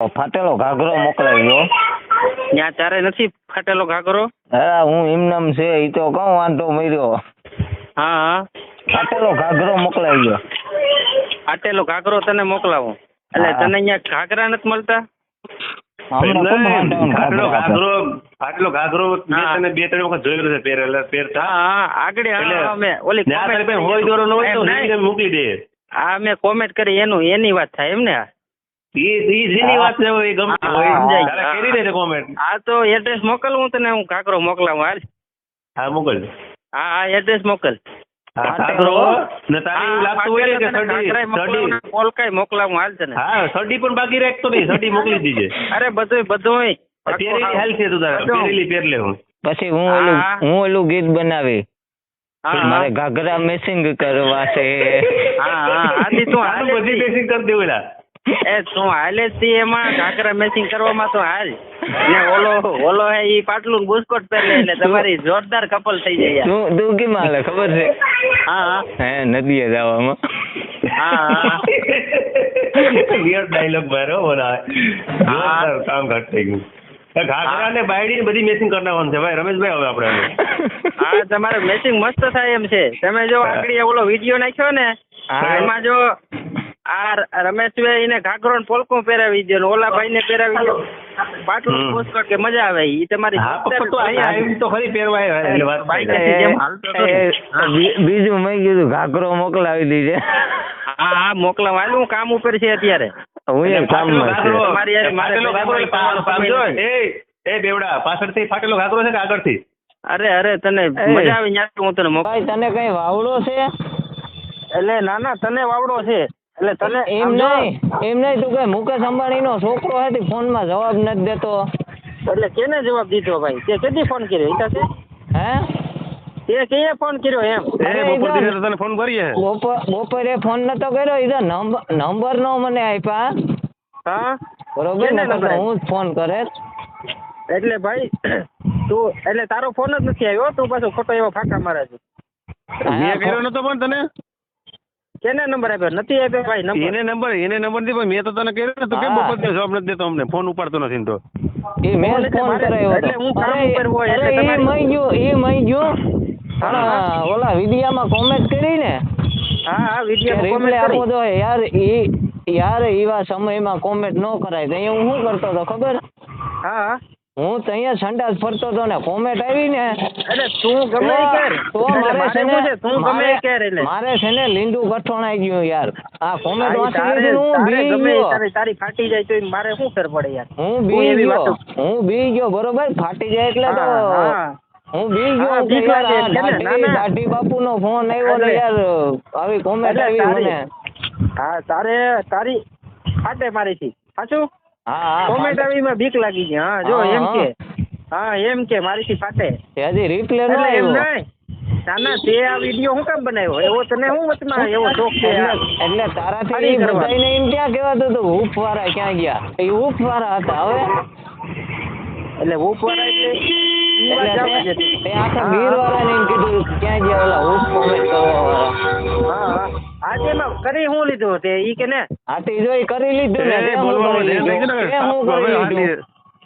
ફાટેલો ઘાઘરો મોકલાવ્યો ત્યાં તારે નથી ફાટેલો ઘાઘરો? હા હું એમનામ છે એ તો કહું વાંધો મર્યો હા હા. ફાટેલો ઘાઘરો મોકલાવ્યો ફાટેલો ઘાઘરો તને મોકલાવું. એટલે તને અહીંયા ઘાઘરા નથી મળતા? ફાટેલો ઘાઘરો મેં તને બે ત્રણ વખત જોયેલો છે પહેરેલા પહેરતા. હા હા આગળ ઓલી હોય દોરો હોય તો એમ રીંગી નહીં. મોકલી દે. હા મેં કોમેન્ટ કરી એનું એની વાત થાય એમ ને? વાત એ ગમતી હોય સમજાય. કરી દે કોમેન્ટ હા તો એડ્રેસ મોકલ હું તને હું ઘાઘરો મોકલાવું હાલ. હા મોકલ હા હા એડ્રેસ મોકલ. હા ઘાઘરો ને તારે એવું લાગતું હોય ને કે તને સડી? ઘાઘરાય મોકલાવું ને સડી પોલકાય મોકલાવું હાલ તને. હા સડી પણ બાકી રાખતો નહીં સડી મોકલી દીજે. અરે બધુંય બધુંય. પહેરેલી તું તારે બધું. લે હું. પછી હું ઓલું હું. ઓલું ગીત બનાવી. હા મારે ઘાઘરા મેસિંગ કરવા છે. હા હા આથી તું બધી કરી ઓલા. એ તું હાલે એમાં? ઘાકરા મેચિંગ કરવામાં તો હાલ. ને ઓલો ઓલો હે ઈ પાટલું બુસ્કોટ પહેરે એટલે તમારી જોરદાર કપલ થઈ જાય. યાર. તું તું કેમ હાલે? ખબર છે? હા હા. નદીએ જવામાં. હા, હા. વિયર ડાયલોગ મારો બોલા જોરદાર કામ ઘટ થઈ ગયું. ઘાઘરા ને બાયડી બધી મેચિંગ કરનાવાનું છે ભાઈ. રમેશભાઈ હવે આપણે હા તમારે મેચિંગ મસ્ત થાય એમ છે. તમે જો આગળ ઓલો વીડિયો નાખ્યો ને એમાં જો આ રમેશભાઈ ને ઘાઘરો ને પોલકું પહેરાવી દો ઓલા ભાઈ ને પહેરાવી દો. પાટલું હમ. કે મજા આવે. એ તમારી તો ખરી પહેરવાય બીજું મેં કીધું ઘાઘરો મોકલાવી દીધે. હા હા મોકલાવા. હું કામ ઉપર છે અત્યારે. હું એટલે એ કામમાં ફાટેલો છે. તમારી યાર મારે એ એ બેવડા પાછળથી ફાટેલો ઘાઘરો છે કે આગળથી? અરે અરે તને મજા આવી ન્યા હું તને મોક તને કઈ વાવડો છે? એટલે ના ના તને વાવડો છે. એટલે તને એમ નહીં એમ નહીં તું કે મુકેશ અંબાણી નો છોકરો હતી ફોનમાં જવાબ નથી દેતો. એટલે કેને જવાબ દીધો ભાઈ? તે કેદી ફોન કર્યો? ઈતા છે? હે? તે કઈએ ફોન કર્યો એમ? અરે એ બપોર એ તો- દીને તો તને ફોન કરીએ. બપોરે ફોન નતો કર્યો નંબર નંબર નો મને આપ્યા હા? બરોબર ને? હું જ ફોન કરે. એટલે ભાઈ તું એટલે તારો ફોન જ નથી આવ્યો તું પાછો ખોટો એવો ફાંકા મારે છે. મેં કર્યો નતો પણ તને. કેને નંબર આપ્યો? નથી આપ્યો ભાઈ નંબર? એને નંબર એને નંબર દીધો મેં તો તને કહ્યું ને તું કેમ બપોર દીને જવાબ નથી દેતો અમને. ફોન ઉપાડતો નથી તો. એ મેં ફોન કરાયો એટલે હું કામ ઉપર હોય એટલે એટલે એ મઈ ગયો એ મઈ ગયો. હા, ઓલા વિડિયામાં કોમેન્ટ કરી ને હા હા વિદ્યા કોમેન્ટ આપો તો યાર એ યાર એવા સમયમાં કોમેન્ટ ન કરાય. તો હું શું કરતો હતો ખબર? હા. હા તો અહીંયા સંડાસ ફરતો હતો ને કોમેન્ટ આવી ને એટલે તું ગમે કર. તો મારે મારે છે ને તું ગમે કર એટલે. મારે છે ને લીંડુ ગઠોણાઈ ગયું યાર. આ કોમેન્ટ વાંચી લીધું હું બી ગયો. તારી ફાટી જાય તો મારે શું ફેર પડે યાર? હું બી ગયો. હું બી ગયો બરોબર? ફાટી જાય એટલે તો હા, બી ગયો કે યાર દાઢી. દાઢી બાપુનો ફોન આવ્યો ને યાર આવી કોમેન્ટ એટલે આવી મને. હા તારે તારી ફાટે મારીથી. સાચું? હા કોમેન્ટ આવી માં બીક લાગી ગઈ. હા જો એમ કે. હા એમ કે મારીથી ફાટે હજી રિપ્લે ન આવ્યો. નહીં. ના ના તે આ વિડિયો હું કામ બનાવ્યો? એવો તને હું વચમાં એવો શોખ છે? એટલે તારાથી. બધાયને એમ ક્યાં કહેવાતું હતું હૂફ વાળા ક્યાં ગયા? એ હૂફ વાળા હતા હવે. એટલે એટલે ઈ એટલે તે- આખા હા. વાળાને એમ કીધું ક્યાં ગયા ઓલા હૂફ કોમેન્ટ કરવા વાળા હા હા. આજે કરી હું લીધું તે ઈ કે ને? તે કરી ને ને.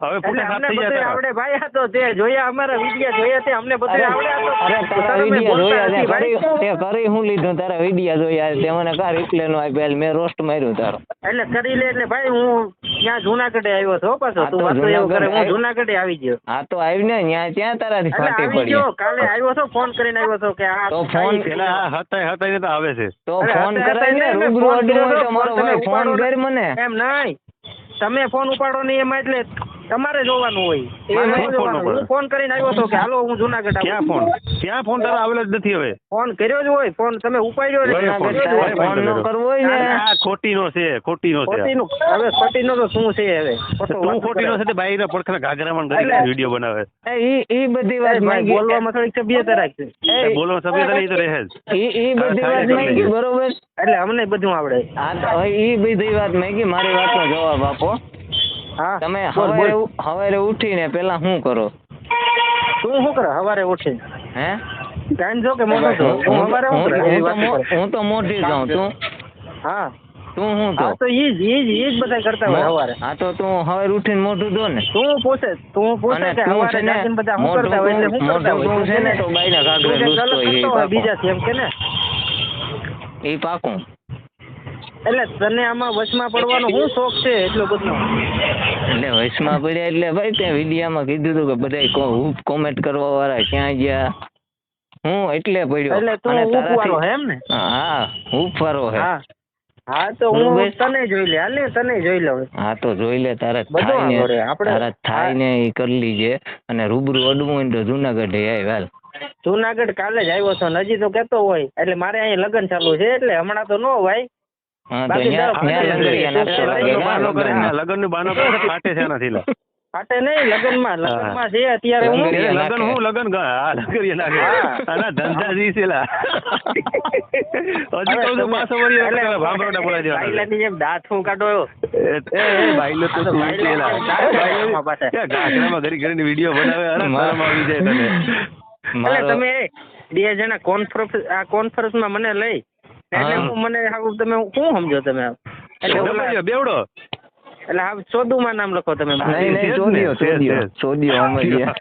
હવે ફૂટા સાફ થઈ ભાઈ આ તો તે જોયા અમારા વિડિયા જોયા તે અમને બધું આવડે અરે તારા વિડિયા જોયા તે કરી તે કરી હું લીધું તારા વિડિયા જોયા તે મને કા રિપ્લે નો આપ્યા મેં રોસ્ટ માર્યું તારો. એટલે કરી લે એટલે ભાઈ હું ત્યાં જુનાગઢે આવ્યો છો પાછો તું વાતો એવું કરે હું જુનાગઢે આવી ગયો. હા તો આવી ને ત્યાં ત્યાં તારાથી ફાટી પડી. કાલે આવ્યો છો ફોન કરીને આવ્યો છો કે આ તો ફોન પેલા હતાય હતાય ને તો આવે છે. તો ફોન કરાય ને રૂબરૂ ફોન અડવું હોય તો મારો ફોન તમે ભાઈ ફોન ઉપાડો કર મને. એમ નહીં. તમે ફોન ઉપાડો નહીં એમાં એટલે તમારે જોવાનું હોય. એ હું ફોન કરીને આવ્યો હતો કે હાલો હું જુનાગઢ ક્યાં ફોન ક્યાં ફોન તારો આવેલો જ નથી હવે? ફોન કર્યો જ હોય ફોન તમે ઉપાડ્યો. ફોન. નો કરવો હોય. ને. આ ખોટીનો છે ખોટીનો છે. ખોટીનું હવે ખોટીનો તો શું છે હવે? તું ખોટીનો છે તે બાઈના પડખાના ઘાઘરામાં કરી વીડિયો બનાવે. એ ઈ ઈ બધી વાત માંગી બોલવામાં થોડીક સભ્યતા રાખજો. એ બોલો સભ્યતા નહીં તો રહે જ. એ ઈ બધી વાત માંગી બરોબર. એટલે અમને બધું આવડે. તો ઈ બધી વાત માંગી મારી વાતનો જવાબ આપો. તમે સવારે. હવારે ઉઠીને પેલા શું કરો? તું શું કરે? સવારે ઉઠી. હે? ટાઈમ જો કે મોટો છો હું સવારે હું- હું તો. હું મોટી જાઉં તું હા. તું શું તો તો ઈ જ ઈ જ ઈ જ બધા કરતા હોય સવારે હા તો તું હવે ઉઠીને મોઢું ધો ને. તું પોસે તું પોસે કે સવારે છે બધા શું કરતા હોય એટલે શું કરતા હોય? તું છે ને તો બાઈના કાગરે કંઈક હોય કરતો હોય એમ કે ને. એ પાકું. એટલે તને આમાં વશમાં પડવાનો શું શોખ છે એટલો બધો? એટલે વશમાં પડ્યા એટલે ભાઈ તે વિડીયામાં કીધું હતું કે બધા હું કોમેન્ટ કરવા વાળા ક્યાં ગયા? હું એટલે પડ્યો. એટલે તું ઉપવારો હે એમ ને? હા ઉપવારો હે. હા. હા તો હું તને જોઈ લે હાલ તને જોઈ લે હા તો જોઈ લે તારે થાય ને આપણે- તારા થાય ને એ કરી લીજે અને રૂબરૂ અડવું હોય તો જુનાગઢ આવ હાલ. જુનાગઢ કાલે જ આવ્યો છો હજી તો કેતો હોય એટલે મારે અહીંયા લગ્ન ચાલુ છે એટલે હમણાં તો નો ભાઈ બાનો ફાટે છે એનાથી ફાટે નહીં છે અત્યારે હું. લગ્ન હું લગ્ન ગ- નાખે આના ધંધા જી છે હજી કહું છું પાછો વળી એટલે ભાંભરોડા દેવાના છે. બાયલાની જેમ દાંત હું કાઢો એ ભાઈલો તો તું. પાછા. વીડિયો બનાવે અરે શરમ આવી જાય તને એટલે તમે બે જણા કોન્ફરન્સ આ કોન્ફરન્સમાં મને લઈ એટલે હું. મને હાવ તમે શું સમજો તમે એટલે બેવડો, એટલે હાવ ચોદુમાં નામ લખો તમે નહીં નહીં ને, ચોદિયો ચોદિયો અમરિયા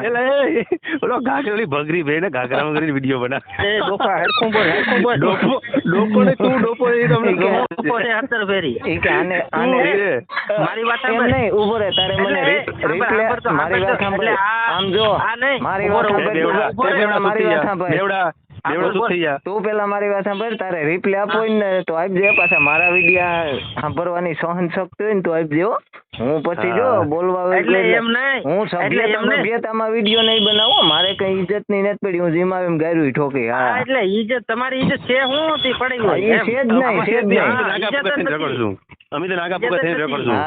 એટલે ઓલો ઘાઘરી ભગરી ભાઈ ને ઘાઘરામાં કરીને વીડિયો બના એ ડોફા હરખું બોલ હરખું બોલ ડોપો ડોપો ને તું ડોપો એ તમને એ ડોફો છે હતર ફેરી. ઈ કે આને આને મારી વાત સાંભળ. નહીં ઊભો રહે તારે મને રી- રિપ્લે મારી વાત સાંભળ. આ- આમ જો આ નહીં, મારી વાત સાંભળ. એ બેવડા મારી વાત સાંભળ. બેવડા. બેવડા. જા. તું પેલા મારી વાત સાંભળ તારે રિપ્લે આપો ને તો આપજે પાછા મારા વિડિયા સાંભળવાની સહન શક્તિ હોય ને તો આપજો હો. હું પછી જો બોલવા એટલે એમ નહીં. હું એટલે તમને સભ્યતામાં. સભ્યતામાં વિડિયો નહીં બનાવો મારે કઈ ઇજ્જતની નથી પડી હું જીમાવે એમ ગાયરું ઠોકી હા હા એટલે ઇજ્જત તમારી ઈજ્જત છે હું હતી પડી હોય છે જ નહીં, છે જ નહીં. અમે નાગા ઈજ્જત થઈને નથી. રખડશું. અમે તો નાગા પુકા થઈને ઈજ્જત જ રખડશું.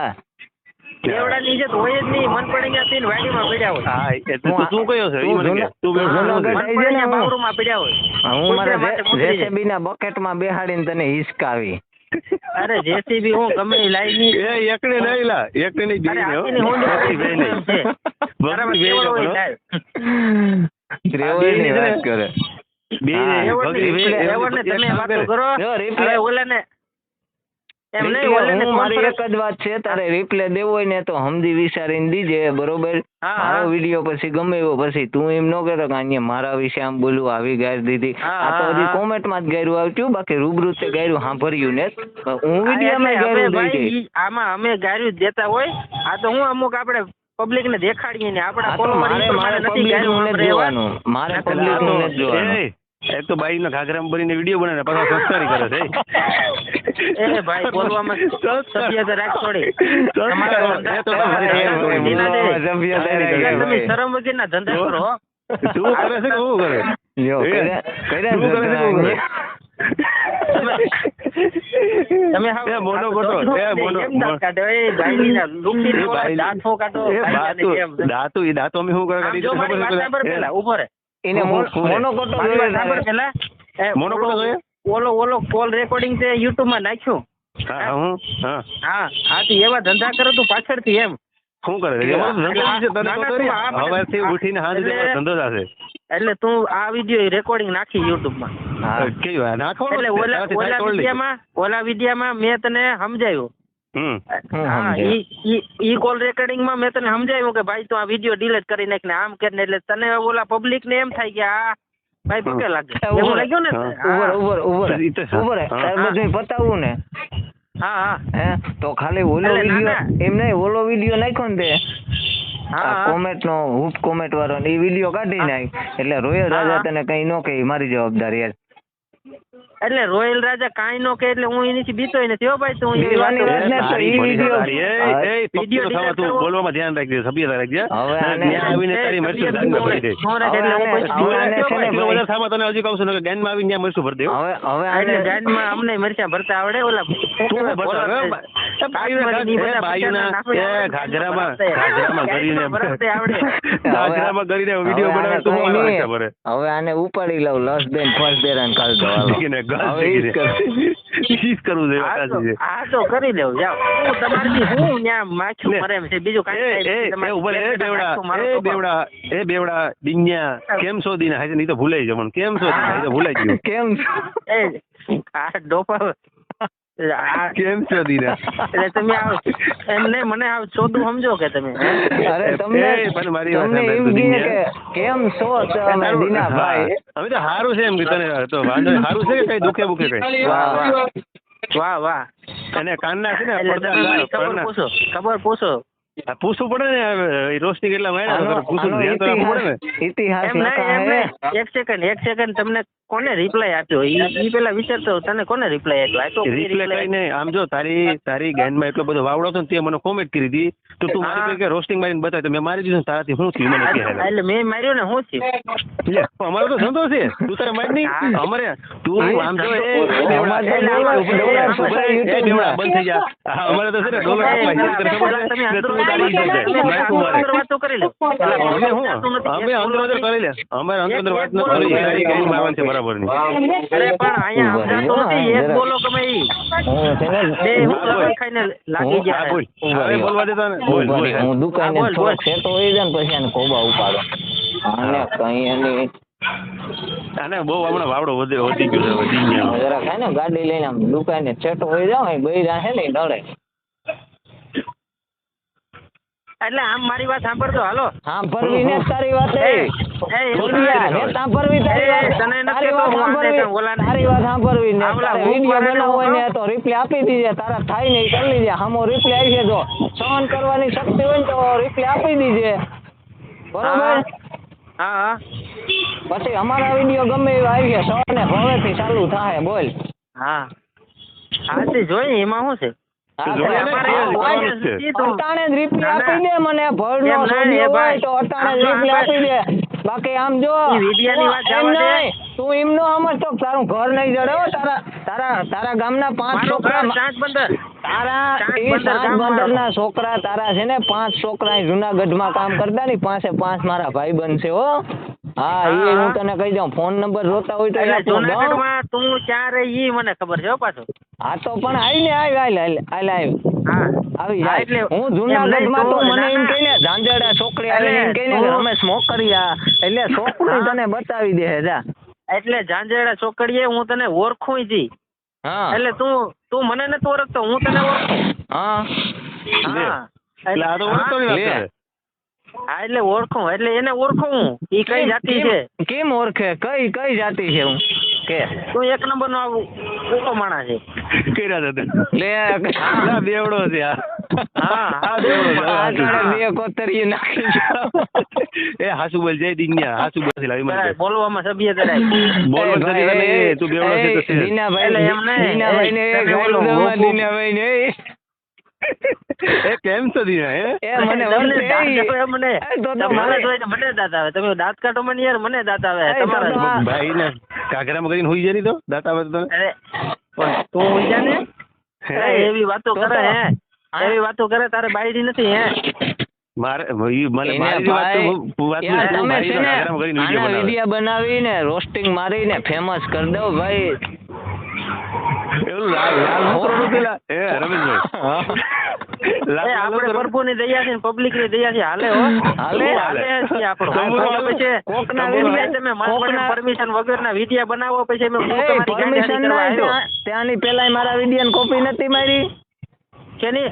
હા દેવડાની ઈજ્જત હોય જ નહીં મન પડી ગયા વાડીમાં પડ્યા હોય હા, એ તું શું કયો છો? મને કે. તું તું જૂનાગઢ બાવરૂમાં પડ્યા હોય હું મારા કૂતરી ના બકેટમાં બેહાડીને તને હિસકાવી અરે જેસીબી હું ગમે લાઈ ની એ એકને નહીં લા એકને નહીં અરે ને હું બેયને. છે. બરાબર. રેવડની બેયને વાત કરે બે બેયને- એવોર્ડને તમે વાતો કરે. કરો જો, મારી એક જ વાત છે તારે રિપ્લે દેવો હોય ને તો સમજી વિચારીને દીજે બરોબર? મારો વીડિયો પછી ગમે એવો પછી તું એમ ન કે અહીંયા મારા વિશે આમ બોલું આવી ગાય દીધી. આ તો હજી કોમેન્ટમાં જ ગાયરું આવતું બાકી રૂબરૂ તે ગાયરું સાંભળ્યું ને? હું વિડીયોમાં ગાયરું આમાં અમે ગાર્યું જ દેતા હોય. આ તો હું અમુક આપણે પબ્લિક ને દેખાડીએ ને આપણા મારે પબ્લિકનું. જોવાનું. મારે પબ્લિકનું જોવાનું. એક તો બાઈ બાઈના ઘાઘરામાં ભરીને વીડિયો બનાવે પાછા સંસ્કારી કરે છે એ ભાઈ બોલવામાં સભ્યતા રાખ થોડી થોડી. રાખે તમે શરમ શરમ વગરના ધંધા કરો હો. તું કરે છે કે કરે જો, કરે? તમે હાવ- એ મોનો એ મોનો- કાઢો, એ બાયલીના લુખી એ બાઈ- દાંત કાઢો, દાંતું- એ દાંતું અમે શું કરે કરી ખબર છે પેલા? પહેલા, રહે. એને મોનોકોટો સાંભળ પેલા. મોનોકોટો જોયો? ઓલો ઓલો કોલ રેકોર્ડિંગ તે યુટ્યુબમાં નાખ્યું. હા હું હા? હા. હા તો એવા ધંધા કરો તું પાછળથી એમ. શું કરે? હવારથી ઉઠીને એટલે- ધંધો થશે એટલે તું આ વીડિયો રેકોર્ડિંગ નાખી યુટ્યુબમાં? એટલે ઓલા ઓલા. વિડીયામાં ઓલા વિડીયામાં મેં તને સમજાવ્યું હમ હું હા ઈ ઈ ઈ કોલ રેકોર્ડિંગમાં મેં તને સમજાવ્યું કે ભાઈ તું આ વીડિયો ડિલીટ કરી નાખ ને આમ કરીને એટલે તને ઓલા પબ્લિક ને એમ થાય કે આ ભાઈ ભૂકે લાગે. એવું લાગ્યું ને હા. ઉભર ઉભર હા. ઊભો રહે, ઊભો રહે. ઈ તો હા. ઊભો રહે. હા. તારે બધું પતાવવું ને. હા હા. હે? તો ખાલી ઓલો વીડિયો એમ નહીં ઓલો વીડિયો નાખ્યો ને તે. કોમેન્ટ નો હુપ કોમેન્ટ વાળો એ વીડિયો કાઢી નાખ. એટલે રોયલ રાજા તને કઈ ન કે મારી જવાબદારી યાર એટલે રોયલ રાજા કાંઈ નો કે એટલે હું એનીથી બીતોય નથી હો ભાઈ તું વાત વાતો- તો વિડીયો- બોલવામાં ધ્યાન રાખજે સભ્યતા રાખજે. હવે આને- આવીને તારી મરશું ભરી દે. એટલે હું પછી થામાં તને હજી કહું છું કે આવીને ત્યાં ભરી દે હવે હવે આને ગાડીમાં અમને મરચાં ભરતા આવડે? ઓલા હે હવે? આને ઉપાડી લઉં લસ બેન ફર્સ્ટ ડેરાને કાઢ દો કરવું જોઈએ, આ તો સાચી છે. આ તો કરી દેવું જાઓ. હું તમારથી હું ન્યા માછું મરે છે. બીજું કાંઈ એ નહીં. એ રહે, એ બેવડા એ બેવડા એ બેવડા ડીંગિયા કેમ છો દીના હાજે નહીં તો ભૂલાઈ જવાનું કેમ છો દીના? ભૂલાઈ ગયું. કેમ છો? એ આ ડોપા કેમ છો દીના? એટલે તમે આ એમ નહીં મને આ સોદું સમજો કે તમે અરે તમને પણ મારી વાત તમને એમ. કે કેમ છો તમે દીનાભાઈ. હવે તો સારું છે એમ કે તને તો વાંધો સારું છે કે કઈ દુખે બુખે કઈ? વાહ વાહ. વાહ વાહ. અને કાનના છે ને ખબર પૂછો ખબર પૂછો. પૂછવું પડે ને રોશની કેટલા પૂછવું ધ્યાન તો રાખવું પડે ને. ઇતિહાસ એમ નહીં એક સેકન્ડ એક સેકન્ડ તમને કોને રિપ્લાય આપ્યો? ઈ પેલા વિચારતો તને કોને રિપ્લાય આપ્યો? રિપ્લાય કોઈ નહીં. આમ જો તારી તારી ગાયનમાં એટલો બધો વાવડો હતો ને તે મને કોમેન્ટ કરી હતી તો તું મારી કે રોસ્ટિંગ મારીને બતાય તો મેં મારી દીધું તારાથી શું થયું મને એટલે મેં માર્યો ને હું થયું? લે, અમારો તો ધંધો છે. તું તારે મારી નહીં? અમારે તું આમ જો એ એ તો એ એ. બંધ થઈ જા. અમારે તો છે ને ડોલર એ, આપવા છે. પેલા- તને ખબર પેલા છે? તમે એટલે અંદર તું તારી તમે માથું મારે. વાતો કરી લો. અમે હું? અમે અંદર અંદર કરી લે. અમારે અંદર અંદર વાત ન કરી તારી ગાય મારવાની છે બરાબરની અરે પણ અહીંયા સમજાતું નથી એક બોલો ગમે ઈ. છે બે હું હા, ખાઈને લાગી હું- બોલ. હવે બોલવા દેતા ને બોલ બોલ. હું દુકાને થોડોક બોલ. સેટો ને પછી એને કોબા ઉપાડો. અને કઈ એની આને બહુ હમણાં વાવડો વધે વધી ગયો છે વધી ગયો. જરા ખાય ને ગાડી લઈને આમ દુકાને સેટો હોય જાવ એ બૈરા હે ને નડે. એટલે આમ મારી વાત સાંભળતો હાલો. સાંભળવી ને તારી વાત એ સાંભળવી તારી વાત? તને નથી તારી વાત હું સાંભળવી તારી વાત સાંભળવી ને વીડિયો મારે હોય ને તો રિપ્લે આપી દીજે તારા થાય ને કરી લીજે. હામો રિપ્લે આવી છે જો સહન કરવાની શક્તિ હોય ને તો રિપ્લે આપી દીજે. બરોબર? હા હા. પછી અમારા વીડિયો ગમે એવા આવી છે સો ને ભવેથી ચાલુ થાય બોલ. હા. હા તે જોઈએ એમાં શું છે? અટાણે જ રિપ્લે. આપી દે મને ભરનો સોડિયો હોય તો અટાણે જ આમ આપી દે. બાકી આમ જો વિડિયાની વાત એમ દે. તું એમ નો સમજતો કે તારું ઘર નહીં જડે હો તારા તારા તારા ગામના પાંચ છોકરા બંદર તારા એ સાત બંદરના છોકરા તારા છે ને પાંચ છોકરા જુનાગઢ જુનાગઢમાં કામ કરતા ની પાંચે પાંચ મારા ભાઈ બનશે હો. હા એ હું તને કહી દઉં ફોન નંબર જોતા હોય તો. જુનાગઢમાં તું ચાર ઈ મને ખબર છે પાછો પાછું? હા તો પણ આઈ ને આવ આઈ આવ આઈ હા. આવી જાય. એટલે હું જુનાગઢમાં તું મને એમ ના, કહી ને. ઝાંઝરડા છોકરી આવી એમ કહી ને કે તું- રમેશ મોકરિયા એટલે છોકરી તને બતાવી દે જા. એટલે ઝાંઝડા છોકરીએ હું તને ઓળખું જી. હા. એટલે તું તું મને નથી ઓળખતો હું તને ઓળખું. હા. હા. એટલે આ તો ઓળખતો. હા એટલે ઓળખું એટલે એને ઓળખું હું. એ કઈ જાતિ છે? કેમ- ઓળખે? કઈ કઈ જાતિ છે હું કે? તું એક નંબર નો આવું માણસ છે. કેરા દાદા લે ના, બેવડો છે આ. હા, આ બેવડો છે, આ બે કોતરીએ નાખી એ હાસુ બોલ જય દિન્યા હાસુ બોલ છે, લાવી મને બોલવામાં સભ્ય જરાય બોલવા એ તને, તું બેવડો છે તો નહીં, દીનાભાઈ ને દીનાભાઈ ને એ કેમ છો દીના એ મને મને. તમારે જોઈને મને દાંત આવે. તમે દાંત કાઢો મને યાર મને દાંત આવે. તમારા ભાઈ ને કાકરામાં કરીને હોઈ જાય તો? દાંત આવે તો અરે પણ તું હોઈ જા ને. એવી વાતો કરે હે. એવી વાતો કરે તારે બાયડી નથી હે. મારે મને મારી વાત બનાવીને રોસ્ટિંગ મારીને ફેમસ કરી દઉં ભાઈ. લાલ મોકરો નું પબ્લિકની હાલે હો. હાલે? હાલે. આપણું. પછી તમે મારા પરમિશન વીડિયો બનાવો પછી અમે પરમિશન ના ત્યાંની પેલા મારા વીડિયો કોપી નથી મારી. શેની?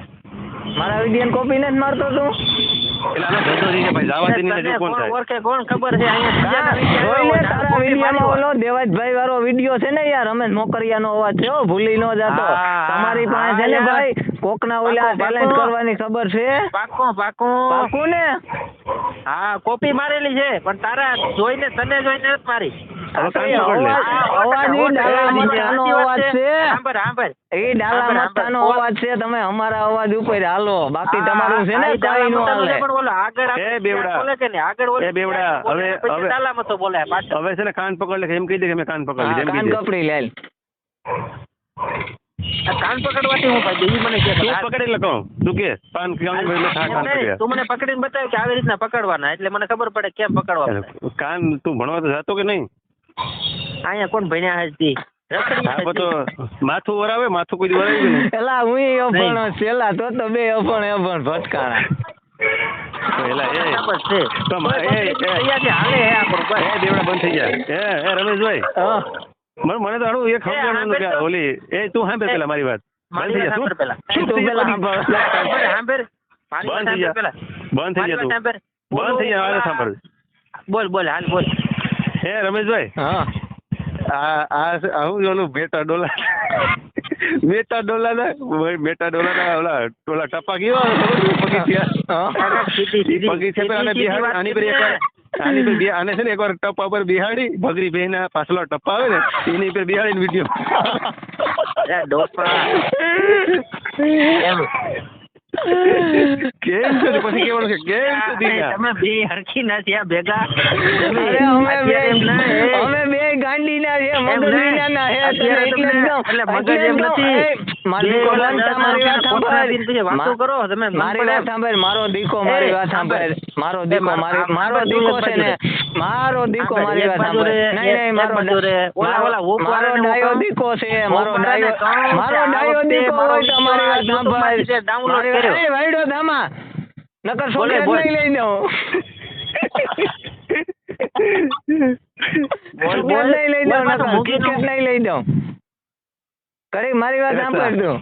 મારા વીડિયો કોપી નથી મારતો તું. એટલે આનો ધંધો થઈ છે ભાઈ જવા દે નહીં કોણ કોણ થાય? ઓળખે કોણ ખબર છે? અહીંયા જોઈ લે તારા કોપી ઓલો દેવાજભાઈ વાળો વીડિયો છે ને યાર રમેશ મોકરિયાનો અવાજ છે હો ભૂલી નો જાતો. તમારી પાસે છે ને ભાઈ ભાઈ કોકના ઓલા ટેલેન્ટ કરવાની ખબર છે? પાકું પાકું. પાકો ને? હા કોપી મારેલી છે પણ તારા જોઈને તને જોઈને મારી તમે અમારા અવાજ ઉપર હાલો. બાકી તમારું છે ને કઈ નો હાલે. પણ ઓલો આગળ એ બેવડા. બોલે કે નહીં આગળ ઓલી એ બેવડા, બોલે, હવે- હવે- ડાલા મતો બોલે પાછળ. હવે છે ને કાન પકડ લે એમ કહી દે કે મેં કાન પકડી એમ કાન પકડી લે. કાન પકડવાથી હું ભાઈ ઈ મને કે તું પકડે કહું. તું કે પાન કાન તું મને પકડીને બતાવ કે આવી રીતના પકડવાના એટલે મને ખબર પડે કેમ પકડવા કાન તું ભણવા તો જતો કે નહીં? અહીંયા કોણ ભણ્યા હતી હા તો માથું વરાવે માથું કોઈ વરાવી ગયું એલા હું અભણ નહીં. તો તો બે અભણ અભણ ભટકાણા. પેલા એ બરાબર છે તો મા- એ- એ- તૈયાર છે, હાલે હે આપણું બસ. એ દેવડા બંધ થઈ ગયા. એ એ રમેશભાઈ. હા. મને મને તો એ ખબર ઓલી એ તું હા પેલા મારી વાત. બંધ થઈ જાય બંધ થઈ મારી જા વાત તું. સાંભળ. બંધ થઈ જા બોલ બોલ હાલ બોલ. હે રમેશભાઈ? હા. આ આ હું જોનું મેટા ડોલા મેટા ડોલા ના મેટા ડોલા ના ઓલા ટોલા ટપા પર આને બિહાડી આની પર એક આની પર આને છે ને એકવાર ટપા પર બિહાડી ભગરી બેન પાછલો ટપા આવે ને એની પર બિહાડીને વીડિયો. એમ. કેમ છો? પછી કેવાનું છે? કેમ છો દીના? તમે બે હરખી ના થયા ભેગા. અમે બે ના, અમે બે ગાંડીના છે એમ ના છે અત્યારે તમે એટલે મગજ એમ નથી. મારો વાત સાંભળ. વાતો કરો, તમે મારી વાત સાંભળ મારો દીકો મારી વાત સાંભળ. મારો દીકો મારો- મારી દીકો છે ને મારો દીકો મારી વાત નહીં નહીં મારો ઓલા- ઓલા મારો ડાયો દીકો છે મારો ડાયો મારો ડાયો દીકો હોય તો મારી વાત સાંભળ છે વાત- કર્યો. એ વાઈડો ધામા નકર સોલે. નહીં લઈ દઉં બોલ, બોલ. નહીં લઈ દઉં નકર મૂકી ક્રિકેટ નહીં લઈ દઉં કરી મારી વાત. સાંભળ તું